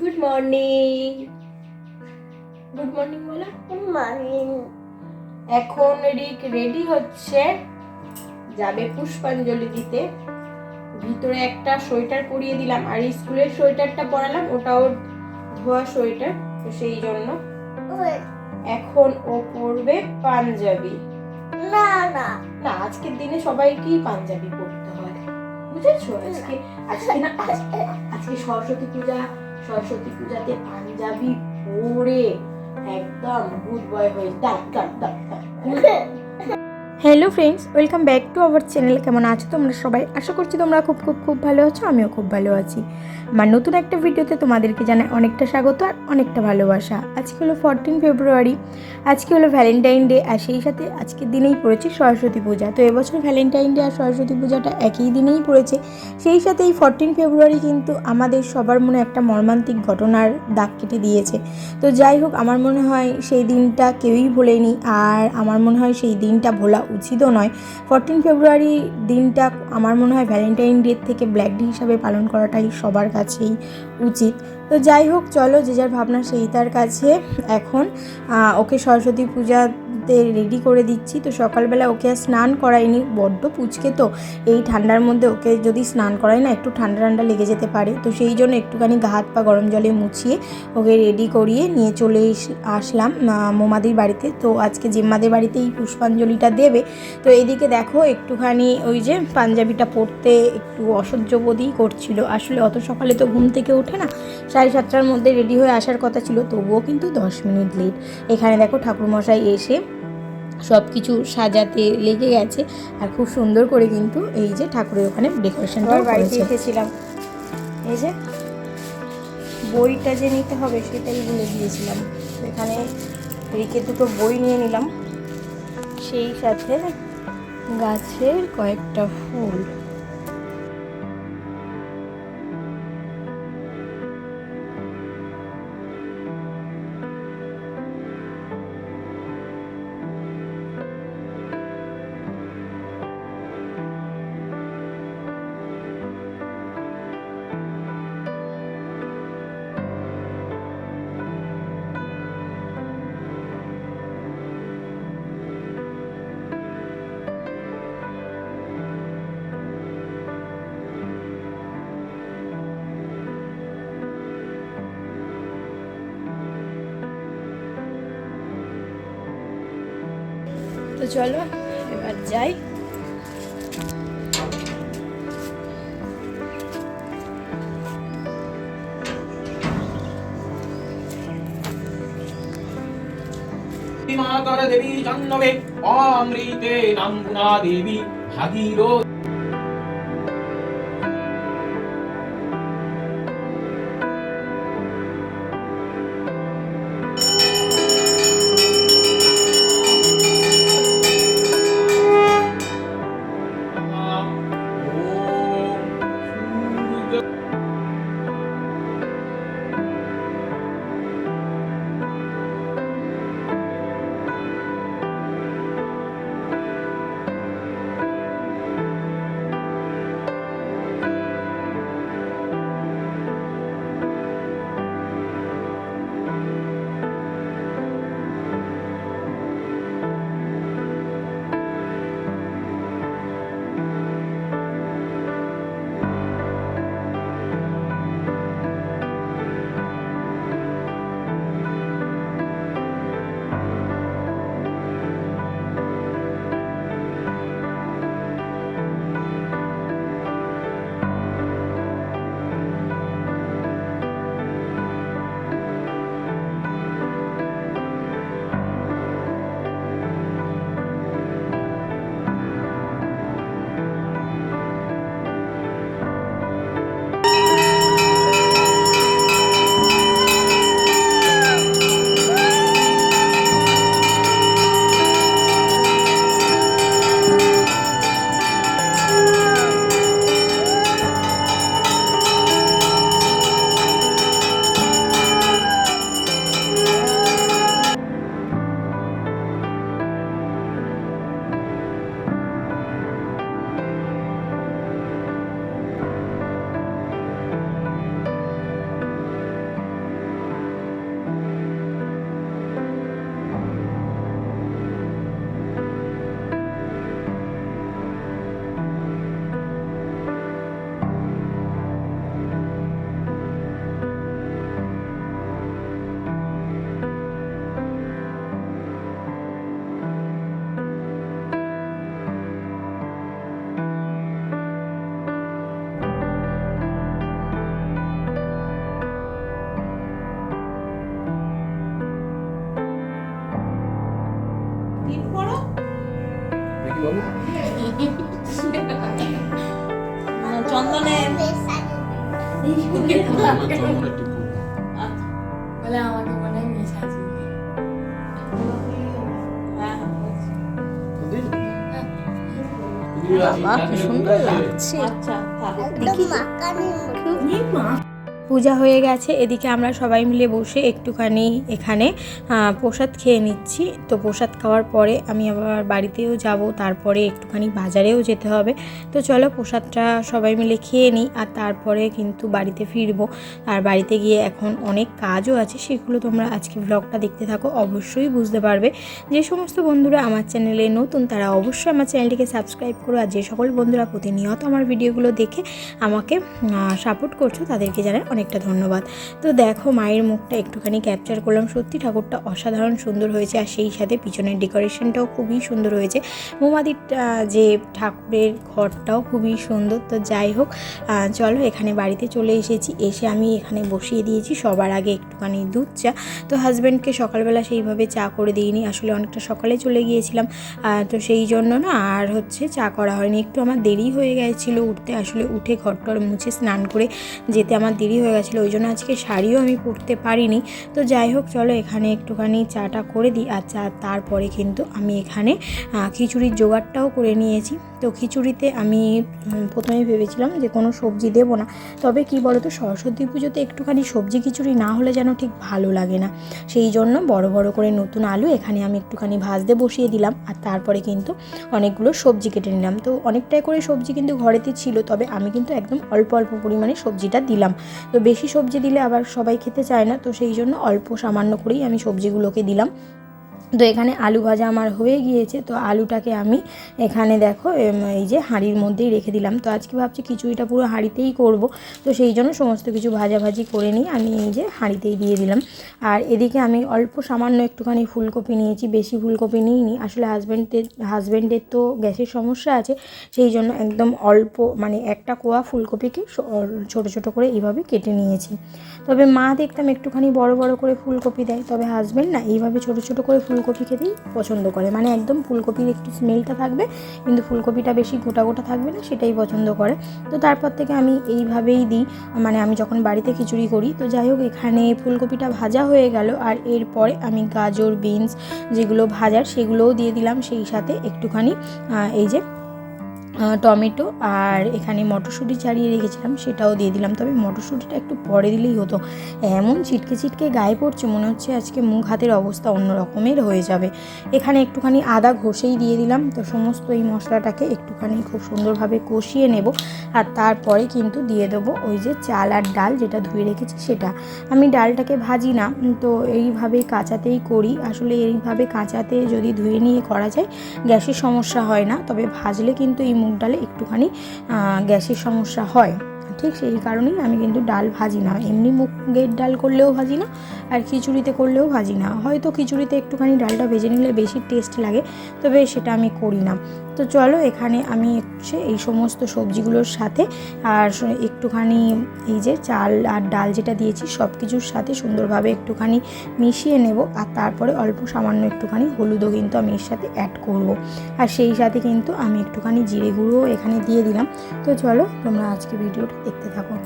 Good morning good morning বলো। Morning এখন Rick ready হচ্ছে যাবে পুষ্পাঞ্জলি দিতে। ভিতরে একটা সোয়েটার পরিয়ে দিলাম আর স্কুলের সোয়েটারটা পরালাম ওটা ওর ধোয়া সোয়েটার তো সেই জন্য। এখন ও পরবে পাঞ্জাবি। না না। না আজকের দিনে সবাইকেই পাঞ্জাবি পরতে হয়। বুঝেছ? আজকে আজকে না আজকে আজকে সরস্বতী পূজা সরস্বতী পূজাতে পাঞ্জাবি পরে একদম গুড বয় হয়ে ডাক ডাক ডাক hello friends welcome back to our channel কেমন আছো তোমরা সবাই? আশা করছি তোমরা খুব খুব খুব ভালো আছো, আমিও খুব ভালো আছি। আমার নতুন একটা ভিডিওতে তোমাদেরকে জানাই অনেকটা স্বাগত আর অনেকটা ভালোবাসা। আজকে হলো ফোরটিন ফেব্রুয়ারি আজকে হলো ভ্যালেন্টাইন ডে আর সেই সাথে আজকের দিনেই পড়েছে সরস্বতী পূজা। তো এবছর ভ্যালেন্টাইন ডে আর সরস্বতী পূজাটা একই দিনেই পড়েছে। সেই সাথে এই ফোরটিন ফেব্রুয়ারি কিন্তু আমাদের সবার মনে একটা মর্মান্তিক ঘটনার দাগ কেটে দিয়েছে। তো যাই হোক, আমার মনে হয় সেই দিনটা কেউই ভোলেনি, আর আমার মনে হয় সেই দিনটা ভোলা উচিতও নয়। ফোরটিন ফেব্রুয়ারি দিনটা আমার মনে হয় ভ্যালেন্টাইন ডে থেকে ব্ল্যাক ডে হিসাবে পালন করাটাই সবার কাছেই উচিত। তো যাই হোক, চলো যে যার ভাবনা সেই তার কাছে। এখন ওকে সরস্বতী পূজাতে রেডি করে দিচ্ছি। তো সকালবেলা ওকে আর স্নান করাইনি, বড্ড পুচকে তো। এই ঠান্ডার মধ্যে ওকে যদি স্নান করাই না, একটু ঠান্ডা ঠান্ডা লেগে যেতে পারে। তো সেই জন্য একটুখানি হাত পা গরম জলে মুছিয়ে ওকে রেডি করিয়ে নিয়ে চলে আসলাম মোমাদির বাড়িতে। তো আজকে জিম্মাদের বাড়িতে এই পুষ্পাঞ্জলিটা দেবে। তো এদিকে দেখো একটুখানি ওই যে পাঞ্জাবিটা পরতে একটু অসহ্য বোধই করছিল। আসলে অত সকালে তো ঘুম থেকে ওঠে না। সাড়ে সাতটার মধ্যে রেডি হয়ে আসার কথা ছিল, তবুও কিন্তু দশ মিনিট লেট এখানে দেখো ঠাকুরমশাই এসে সব কিছু সাজাতে লেগে গেছে। আর খুব সুন্দর করে কিন্তু এই যে ঠাকুরের ওখানে ডেকোরেশনটা বাড়িতে এসেছিলাম। এই যে বইটা যে নিতে হবে সেটাই বলে দিয়েছিলাম। এখানে রেখে দুটো বই নিয়ে নিলাম। সেই সাথে গাছের কয়েকটা ফুল। তো চলো এবার যাই। দেবী জন্মবে অমৃতে নাম্বুনা দেবী বলে আমাকে মনে হয় মেয়ে সাজিয়ে বাবা, কি সুন্দর। লাগছে আচ্ছা থাক। পূজা হয়ে গেছে, এদিকে আমরা সবাই মিলে বসে একটুখানি এখানে প্রসাদ খেয়ে নিচ্ছি। তো প্রসাদ খাওয়ার পরে আমি আবার বাড়িতেও যাব, তারপরে একটুখানি বাজারেও যেতে হবে। তো চলো প্রসাদটা সবাই মিলে খেয়ে নিই, আর তারপরে কিন্তু বাড়িতে ফিরবো। আর বাড়িতে গিয়ে এখন অনেক কাজও আছে, সেগুলো তোমরা আজকে ব্লগটা দেখতে থাকো, অবশ্যই বুঝতে পারবে। যে সমস্ত বন্ধুরা আমার চ্যানেলে নতুন, তারা অবশ্যই আমার চ্যানেলটিকে সাবস্ক্রাইব করো, আর যে সকল বন্ধুরা প্রতিনিয়ত আমার ভিডিওগুলো দেখে আমাকে সাপোর্ট করছ, তাদেরকে জানাই অনেকটা ধন্যবাদ। তো দেখো, মায়ের মুখটা একটুখানি ক্যাপচার করলাম। সত্যি ঠাকুরটা অসাধারণ সুন্দর হয়েছে আর সেই সাথে পিছনের ডেকোরেশনটাও খুবই সুন্দর হয়েছে। মোমাদির যে ঠাকুরের ঘরটাও খুবই সুন্দর। তো যাই হোক চলো এখানে বাড়িতে চলে এসেছি। এসে আমি এখানে বসিয়ে দিয়েছি। সবার আগে একটুখানি দুধ, চা। তো হাজব্যান্ডকে সকালবেলা সেইভাবে চা করে দিইনি। আসলে অনেকটা সকালে চলে গিয়েছিলাম। তো সেই জন্য না আর হচ্ছে চা করা হয়নি। একটু আমার দেরি হয়ে গেছিল উঠতে। আসলে উঠে ঘরটর মুছে স্নান করে যেতে আমার দেরি হয়ে গেছিল, ওই জন্য আজকে শাড়িও আমি পরতে পারিনি। তো যাই হোক, চলো এখানে একটুখানি চাটা করে দিই। আর চা তারপরে কিন্তু আমি এখানে খিচুড়ির জোগাড়টাও করে নিয়েছি। তো খিচুড়িতে আমি প্রথমে ভেবেছিলাম যে কোনো সবজি দেবো না। তবে কি বলতো, সরস্বতী পুজোতে একটুখানি সবজি খিচুড়ি না হলে যেন ঠিক ভালো লাগে না। সেই জন্য বড় বড় করে নতুন আলু এখানে আমি একটুখানি ভাজতে বসিয়ে দিলাম। আর তারপরে কিন্তু অনেকগুলো সবজি কেটে নিলাম। তো অনেকটাই করে সবজি কিন্তু ঘরেতে ছিল, তবে আমি কিন্তু একদম অল্প অল্প পরিমাণে সবজিটা দিলাম। তো বেশি সবজি দিলে আবার সবাই খেতে চায় না, তো সেই জন্য অল্প সামান্য করেই আমি সবজিগুলোকে দিলাম। তো এখানে আলু ভাজা আমার হয়ে গিয়েছে, তো আলুটাকে আমি এখানে দেখো এই যে হাঁড়ির মধ্যেই রেখে দিলাম। তো আজকে ভাবছি খিচুড়িটা পুরো হাঁড়িতেই করব, তো সেই জন্য সমস্ত কিছু ভাজাভাজি করে নিই আমি এই যে হাঁড়িতেই দিয়ে দিলাম। আর এদিকে আমি অল্প সামান্য একটুখানি ফুলকপি নিয়েছি, বেশি ফুলকপি নিইনি। আসলে হাজব্যান্ডের হাজব্যান্ডের তো গ্যাসের সমস্যা আছে, সেই জন্য একদম অল্প মানে একটা কোয়া ফুলকপিকে ছোট ছোট করে এইভাবে কেটে নিয়েছি। তবে মা দেখতাম একটুখানি বড় বড় করে ফুলকপি দেয়, তবে হাজব্যান্ড না, এইভাবে ছোট ছোট করে ফুলকপি খেতেই পছন্দ করে। মানে একদম ফুলকপির একটু স্মেলটা থাকবে, কিন্তু ফুলকপিটা বেশি গোটা গোটা থাকবে না, সেটাই পছন্দ করে। তো তারপর থেকে আমি এইভাবেই দিই মানে আমি যখন বাড়িতে খিচুড়ি করি, তো যাই হোক, এখানে ফুলকপিটা ভাজা হয়ে গেল, আর এরপরে আমি গাজর, বিনস যেগুলো ভাজার, সেগুলোও দিয়ে দিলাম, সেই সাথে একটুখানি এই যে টমেটো আর এখানে মটরশুঁটি ছাড়িয়ে রেখেছিলাম, সেটাও দিয়ে দিলাম। তবে মটরশুঁটিটা একটু পরে দিলেই হতো। এমন ছিটকে ছিটকে গায়ে পড়ছে, মনে হচ্ছে আজকে মুখ হাতের অবস্থা অন্য রকমের হয়ে যাবে। এখানে একটুখানি আদা ঘষেই দিয়ে দিলাম। তো সমস্ত এই মশলাটাকে একটুখানি খুব সুন্দরভাবে কষিয়ে নেব আর তারপরে কিন্তু দিয়ে দেবো ওই যে চাল আর ডাল যেটা ধুয়ে রেখেছি সেটা। আমি ডালটাকে ভাজি না, তো এইভাবে কাঁচাতেই করি। আসলে এইভাবে কাঁচাতে যদি ধুয়ে নিয়ে করা যায়, গ্যাসের সমস্যা হয় না। তবে ভাজলে কিন্তু এই মুগ ডালে একটুখানি গ্যাসের সমস্যা হয়। ঠিক সেই কারণেই আমি কিন্তু ডাল ভাজি না। এমনি মুগের ডাল করলেও ভাজি না, আর খিচুড়িতে করলেও ভাজি না। হয়তো খিচুড়িতে একটুখানি ডালটা ভেজে নিলে বেশি টেস্ট লাগে, তবে সেটা আমি করি না। তো চলো এখানে আমি হচ্ছে এই সমস্ত সবজিগুলোর সাথে আর একটুখানি এই যে চাল আর ডাল যেটা দিয়েছি সব কিছুর সাথে সুন্দরভাবে একটুখানি মিশিয়ে নেব আর তারপরে অল্প সামান্য একটুখানি হলুদও কিন্তু আমি এর সাথে অ্যাড করব। আর সেই সাথে কিন্তু আমি একটুখানি জিরে গুঁড়োও এখানে দিয়ে দিলাম। তো চলো তোমরা আজকে ভিডিওটা দেখতে থাকো।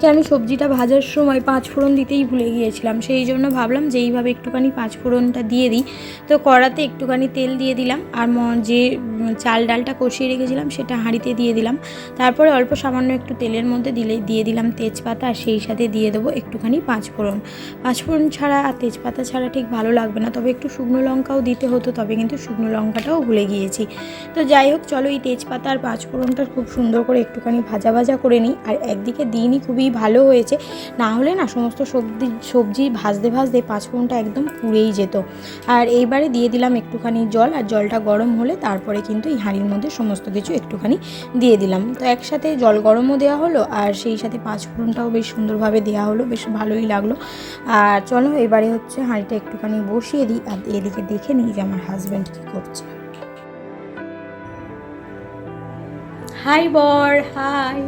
যে আমি সবজিটা ভাজার সময় পাঁচ ফোড়ন দিতেই ভুলে গিয়েছিলাম। সেই জন্য ভাবলাম যে এইভাবে একটুখানি পাঁচ ফোড়নটা দিয়ে দিই। তো কড়াতে একটুখানি তেল দিয়ে দিলাম আর যে চাল ডালটা কষিয়ে রেখেছিলাম সেটা হাঁড়িতে দিয়ে দিলাম। তারপরে অল্প সামান্য একটু তেলের মধ্যে দিলে, দিয়ে দিলাম তেজপাতা আর সেই সাথে দিয়ে দেবো একটুখানি পাঁচ ফোড়ন। পাঁচ ফোড়ন ছাড়া আর তেজপাতা ছাড়া ঠিক ভালো লাগবে না। তবে একটু শুকনো লঙ্কাও দিতে হতো, তবে কিন্তু শুকনো লঙ্কাটাও ভুলে গিয়েছি। তো যাই হোক, চলো এই তেজপাতা আর পাঁচ ফোড়নটা খুব সুন্দর করে একটুখানি ভাজা ভাজা করে নিই। আর একদিকে দিনই খুবই ভালো হয়েছে। না হলে না সমস্ত সবজি সবজি ভাজতে ভাজতে পাঁচ ফোড়নটা একদম পুড়েই যেত। আর এইবারে দিয়ে দিলাম একটুখানি জল আর জলটা গরম হলে তারপরে কিন্তু এই হাঁড়ির মধ্যে সমস্ত কিছু একটুখানি দিয়ে দিলাম। তো একসাথে জল গরমও দেওয়া হলো আর সেই সাথে পাঁচ ফোড়নটাও বেশ সুন্দরভাবে দেওয়া হলো, বেশ ভালোই লাগল। আর চলো এবারে হচ্ছে হাঁড়িটা একটুখানি বসিয়ে দিই আর এদিকে দেখে নিই যে আমার হাজব্যান্ড কী করছে। হাই বর হাই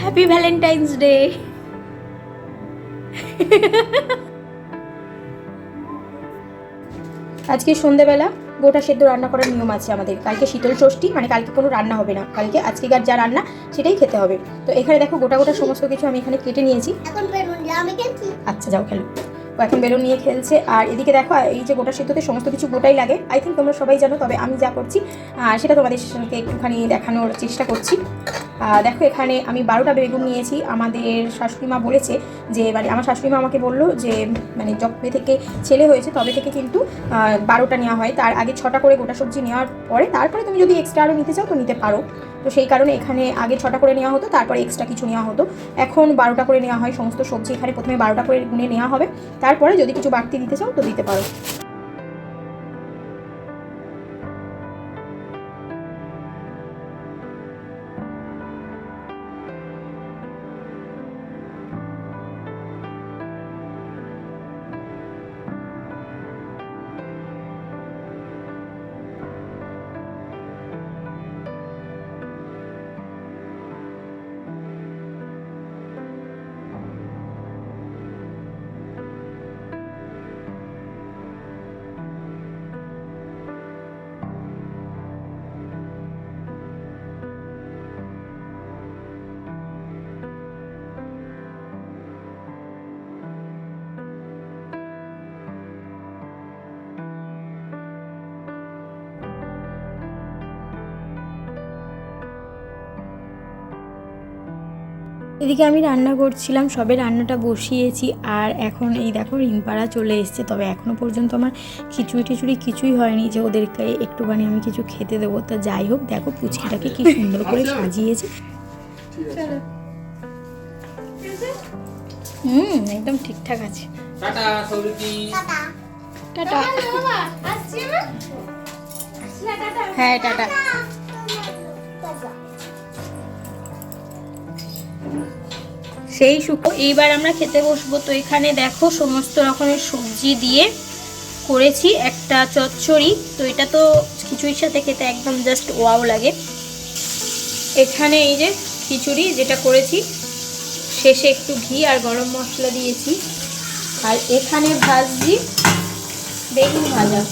হ্যাপি ভ্যালেন্টাইন্স ডে আজকে সন্ধেবেলা গোটা সেদ্ধ রান্না করার নিয়ম আছে আমাদের। কালকে শীতল ষষ্ঠী মানে কালকে কোনো রান্না হবে না। কালকে আজকেকার যা রান্না সেটাই খেতে হবে। তো এখানে দেখো গোটা গোটা সমস্ত কিছু আমি এখানে কেটে নিয়েছি। আচ্ছা যাও খেলো। এখন বেলুন নিয়ে খেলছে। আর এদিকে দেখো এই যে গোটা সিদ্ধতে সমস্ত কিছু গোটাই লাগে। আই থিঙ্ক তোমরা সবাই জানো, তবে আমি যা করছি সেটা তোমাদের একটুখানি দেখানোর চেষ্টা করছি। দেখো এখানে আমি বারোটা বেগুন নিয়েছি। আমাদের শাশুড়ি মা বলেছে যে মানে আমার শাশুড়ি মা আমাকে বলল যে মানে যবে থেকে ছেলে হয়েছে তবে থেকে কিন্তু বারোটা নেওয়া হয়। তার আগে ছটা করে গোটা সবজি নেওয়ার পরে, তারপরে তুমি যদি এক্সট্রা আরও নিতে চাও তো নিতে পারো। তো সেই কারণে এখানে আগে ছটা করে নেওয়া হতো, তারপরে এক্সট্রা কিছু নেওয়া হতো। এখন বারোটা করে নেওয়া হয়, সমস্ত সবজি এখানে প্রথমে বারোটা করে গুনে নেওয়া হবে। তারপরে যদি কিছু বাড়তি দিতে চাও তো দিতে পারো। এদিকে আমি রান্না করছিলাম সবে রান্নাটা বসিয়েছি আর এখন এই দেখো রিমপাড়া চলে এসছে তবে এখনও পর্যন্ত আমার খিচুড়ি টিচুড়ি কিছুই হয়নি যে ওদেরকে একটুখানি আমি কিছু খেতে দেবো। তা যাই হোক দেখো পুচকিটাকে কি সুন্দর করে সাজিয়েছে। হুম একদম ঠিকঠাক আছে। টাটা টাটা। হ্যাঁ টাটা। সেই শুকো এইবার আমরা খেতে বসবো। তো এখানে দেখো সমস্ত রকমের সবজি দিয়ে করেছি একটা চচ্চড়ি। তো এটা তো খিচুড়ির সাথে খেতে একদম জাস্ট ওয়াও লাগে। এখানে এই যে খিচুড়ি যেটা করেছি, শেষে একটু ঘি আর গরম মশলা দিয়েছি। আর এখানে ভাজছি বেগুন ভাজা।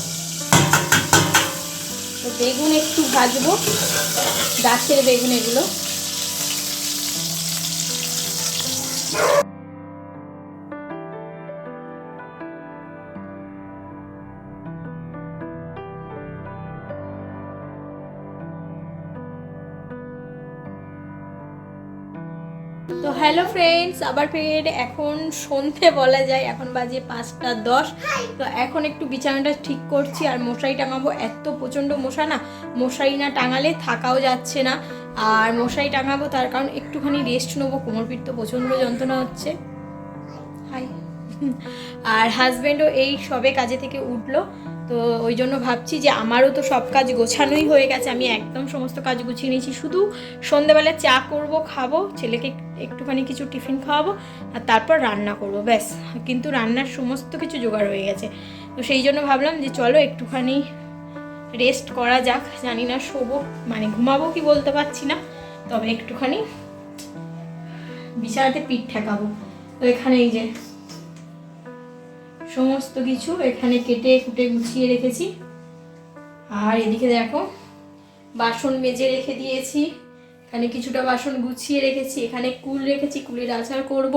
তো বেগুন একটু ভাজবো, গাছের বেগুন এগুলো। হ্যালো ফ্রেন্ডস আবার ফের এখন সন্ধে বলা যায়। এখন বাজে পাঁচটা দশ। তো এখন একটু বিছানাটা ঠিক করছি আর মশারি টাঙাবো। এত প্রচণ্ড মশা না, মশারি না টাঙালে থাকাও যাচ্ছে না। আর মশারি টাঙাবো তার কারণ একটুখানি রেস্ট নেব। কোমর পিঠ তো প্রচণ্ড যন্ত্রণা হচ্ছে। হাই আর হাজব্যান্ডও এই সবে কাজে থেকে উঠল। তো ওই জন্য ভাবছি যে আমারও তো সব কাজ গোছানোই হয়ে গেছে, আমি একদম সমস্ত কাজ গুছিয়ে নিয়েছি। শুধু সন্ধেবেলা চা করব, খাব, ছেলেকে একটুখানি কিছু টিফিন খাওয়াবো, আর তারপর রান্না করব, ব্যাস। কিন্তু রান্নার সমস্ত কিছু জোগাড় হয়ে গেছে। তো সেই জন্য ভাবলাম যে চলো একটুখানি রেস্ট করা যাক। জানি না শোবো মানে ঘুমাবো কি বলতে পারছি না, তবে একটুখানি বিছানাতে পিঠ ঠেকাবো। তো এখানে এই যে সমস্ত কিছু এখানে কেটে কুটে গুছিয়ে রেখেছি। আর এদিকে দেখো বাসন মেজে রেখে দিয়েছি। এখানে কিছুটা বাসন গুছিয়ে রেখেছি। এখানে কুল রেখেছি কুলের আচার করব।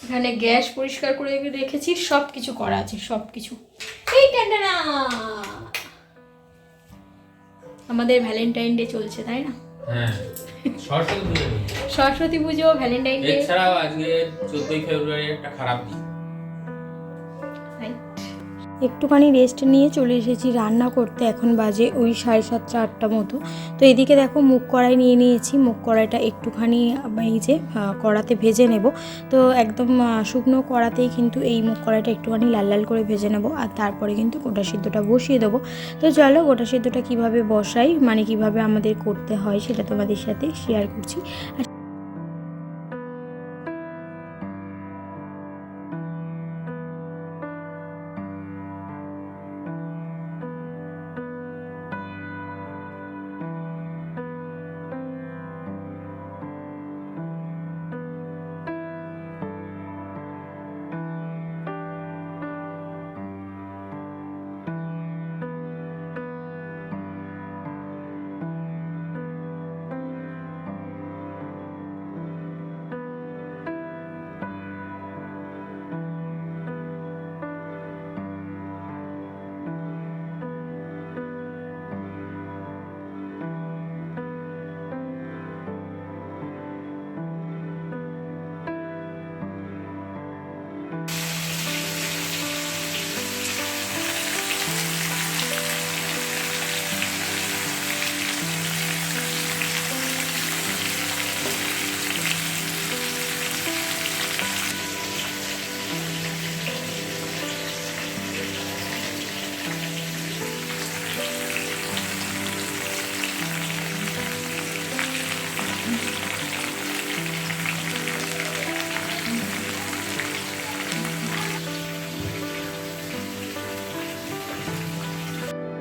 এখানে গ্যাস পরিষ্কার করে রেখেছি। সব কিছু করা আছে সব কিছু এই আমাদের ভ্যালেন্টাইন ডে চলছে তাই না? হ্যাঁ সরস্বতী পুজো। সরস্বতী পুজো ভ্যালেন্টাইন ডে। এছাড়াও আজকে চোদ্দই ফেব্রুয়ারি একটা খারাপ দিন। একটুখানি রেস্ট নিয়ে চলে এসেছি। রান্না করতে এখন বাজে ওই সাড়ে সাতটা, আটটা মতো। তো এদিকে দেখো মুগ কড়াই নিয়ে নিয়েছি। মুগ কড়াইটা একটুখানি এই যে কড়াতে ভেজে নেব। তো একদম শুকনো কড়াতেই কিন্তু এই মুগ কড়াইটা একটুখানি লাল লাল করে ভেজে নেব। আর তারপরে কিন্তু গোটা সিদ্ধটা বসিয়ে দেবো। তো চলো গোটা সিদ্ধটা কীভাবে বসাই মানে কীভাবে আমাদের করতে হয়, সেটা তোমাদের সাথে শেয়ার করছি।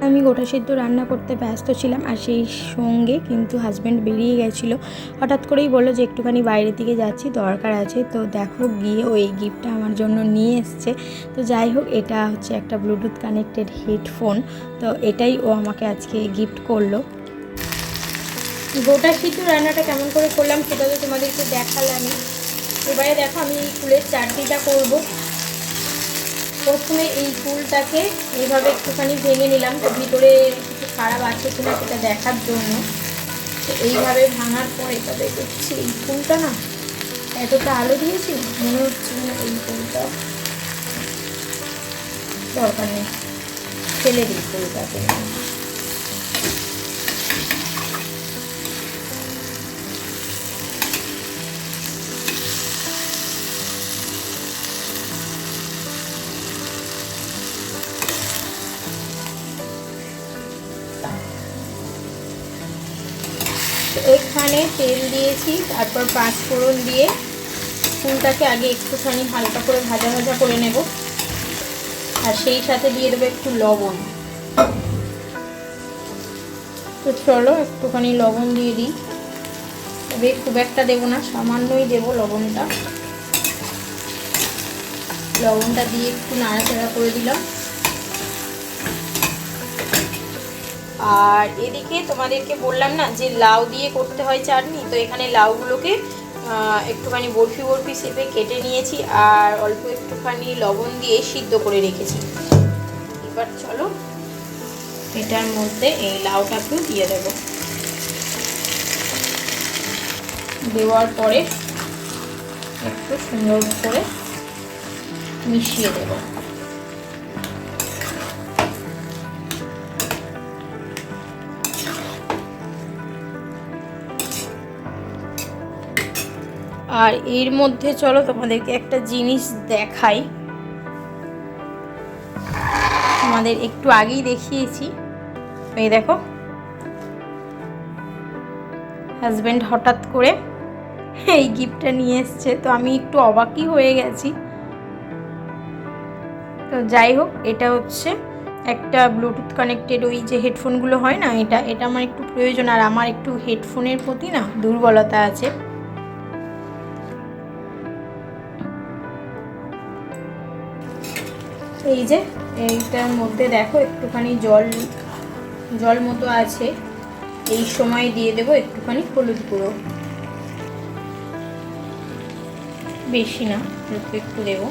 আমি গোটা সিদ্ধ রান্না করতে ব্যস্ত ছিলাম আর সেই সঙ্গে কিন্তু হাজব্যান্ড বেরিয়ে গেছিল। হঠাৎ করেই বলল যে একটুখানি বাইরের দিকে যাচ্ছি, দরকার আছে। তো দেখো গিয়ে ওই গিফটটা আমার জন্য নিয়ে এসছে। তো যাই হোক, এটা হচ্ছে একটা ব্লুটুথ কানেক্টেড হেডফোন তো এটাই ও আমাকে আজকে গিফট করল। গোটা সিদ্ধ রান্নাটা কেমন করে করলাম সেটা তো তোমাদেরকে দেখালামই। এবারে দেখো আমি ফুলের চাটনিটা করব। প্রথমে এই ফুলটাকে এইভাবে একটুখানি ভেঙে নিলাম, তো ভিতরে কিছু খারাপ আছে কিনা সেটা দেখার জন্য। এইভাবে ভাঙার পর তবে দেখছি, এই ফুলটা না এতটা আলো দিয়েছি, মনে হচ্ছে না এই ফুলটা দরকার নেই। ফেলে দিই ফুলটাকে। তেল দিয়েছি, তারপর পাঁচ ফোড়ন দিয়ে ফুলটাকে আগে একটুখানি হালকা করে ভাজা ভাজা করে নেব। আর সেই সাথে দিয়ে দেবো একটু লবণ। তো চলো একটুখানি লবণ দিয়ে দিই। তবে খুব একটা দেবো না, সামান্যই দেবো লবণটা। লবণটা দিয়ে একটু নাড়াচাড়া করে দিলাম। আর এদিকে তোমাদেরকে বললাম না যে লাউ দিয়ে করতে হয় চাটনি, তো এখানে লাউগুলোকে একটুখানি বরফি বরফি সেপে কেটে নিয়েছি আর অল্প একটুখানি লবণ দিয়ে সিদ্ধ করে রেখেছি। এবার চলো এটার মধ্যে এই লাউটাকেও দিয়ে দেব। দেওয়ার পরে একটু সুন্দর করে মিশিয়ে দেবো। আর এর মধ্যে চলো তোমাদেরকে একটা জিনিস দেখাই। তোমাদের একটু আগেই দেখিয়েছি। এই দেখো। হাজব্যান্ড হঠাৎ করে এই গিফটটা নিয়ে এসছে। তো আমি একটু অবাকই হয়ে গেছি। তো যাই হোক, এটা হচ্ছে একটা ব্লুটুথ কানেক্টেড ওই যে হেডফোনগুলো হয় না, এটা এটা আমার একটু প্রয়োজন। আর আমার একটু হেডফোনের প্রতি না দুর্বলতা আছে। এই যে, এইটার মধ্যে দেখো, একটুখানি জল জল মতো আছে। এই সময় দিয়ে দেবো একটুখানি হলুদ গুঁড়ো। বেশি না অল্প একটু দেবো।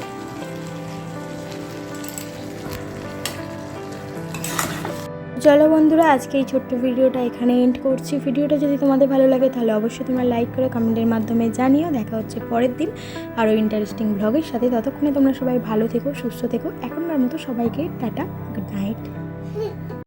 চলো বন্ধুরা, আজকে এই ছোট্ট ভিডিওটা এখানে এন্ড করছি। ভিডিওটা যদি তোমাদের ভালো লাগে, তাহলে অবশ্যই তোমরা লাইক করে কমেন্টের মাধ্যমে জানিও। দেখা হচ্ছে পরের দিন আরও ইন্টারেস্টিং ব্লগের সাথে। ততক্ষণে তোমরা সবাই ভালো থেকো, সুস্থ থেকো। এখনকার মতো সবাইকে টাটা গুড নাইট